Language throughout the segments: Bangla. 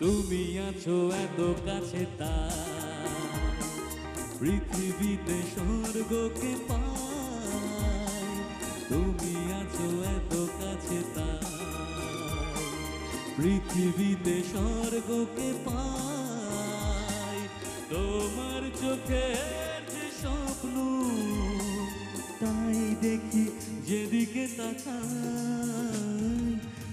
তুমি আছো এত কাছে তাই পৃথিবীতে স্বর্গকে পাই। তুমি আছো এত কাছে তাই পৃথিবীতে স্বর্গকে পাই। তোমার চোখের স্বপ্ন, তাই দেখি যেদিকে তাকাই।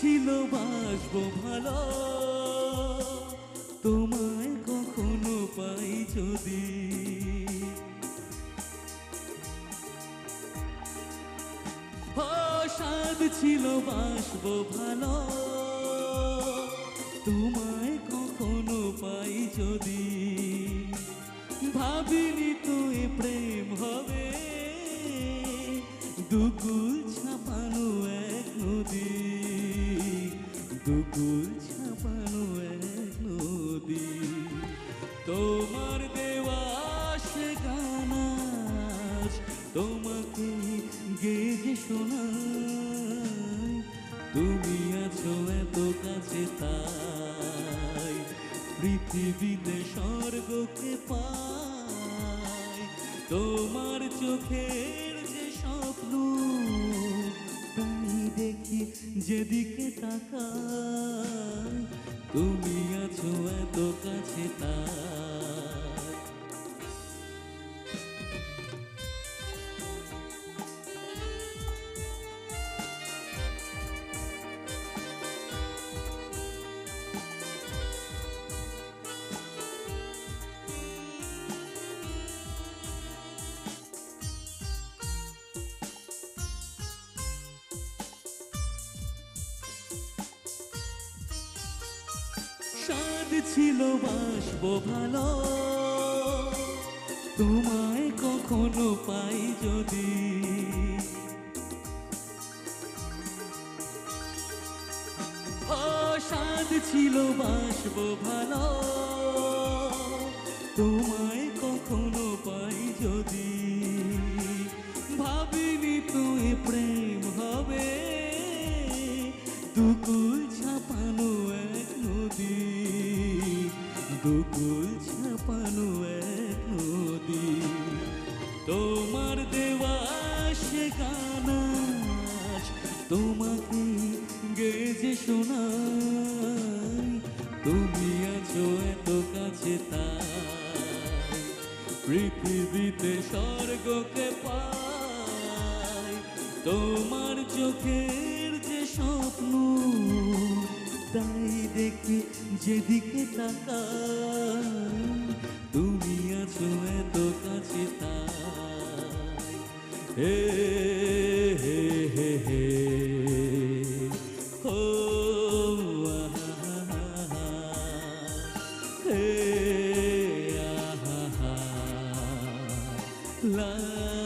ছিল বাসবো ভালো। তোমায় কখনো পাই যদি। ও স্বাদ ছিল বাসবো ভালো। তোমায় কখনো পাই যদি। ভাবিনি তো এ প্রেম হবে। দুকুল ছাপানো এক নদী। দুকুল ছাপানো এক নদী। তোমার দেওয়া সে তোমাকে গেজে শোনাই। তুমি আছো এত কাছে তাই, পৃথিবীতে স্বর্গকে পাই। তোমার চোখের যেদিকে তাকাই তুমি আছো এত কাছে তাই স্বাদ ছিল বাসবো ভালো। তোমায় কখনো পাই যদি। স্বাদ ছিল বাসবো ভালো। তোমায় কখনো পাই যদি। দুকুল ছাপানো এক নদী। তোমার দেওয়া সে গানাজ তোমাকে গেজে শোনাই। তুমি আছো এত কাছে তাই। পৃথিবীতে স্বর্গকে পাই। তোমার চোখের যে স্বপ্ন তাই দেখি যেদিকে তাকা তুমি আছো এত কাছে হে হে হে হে। ও লা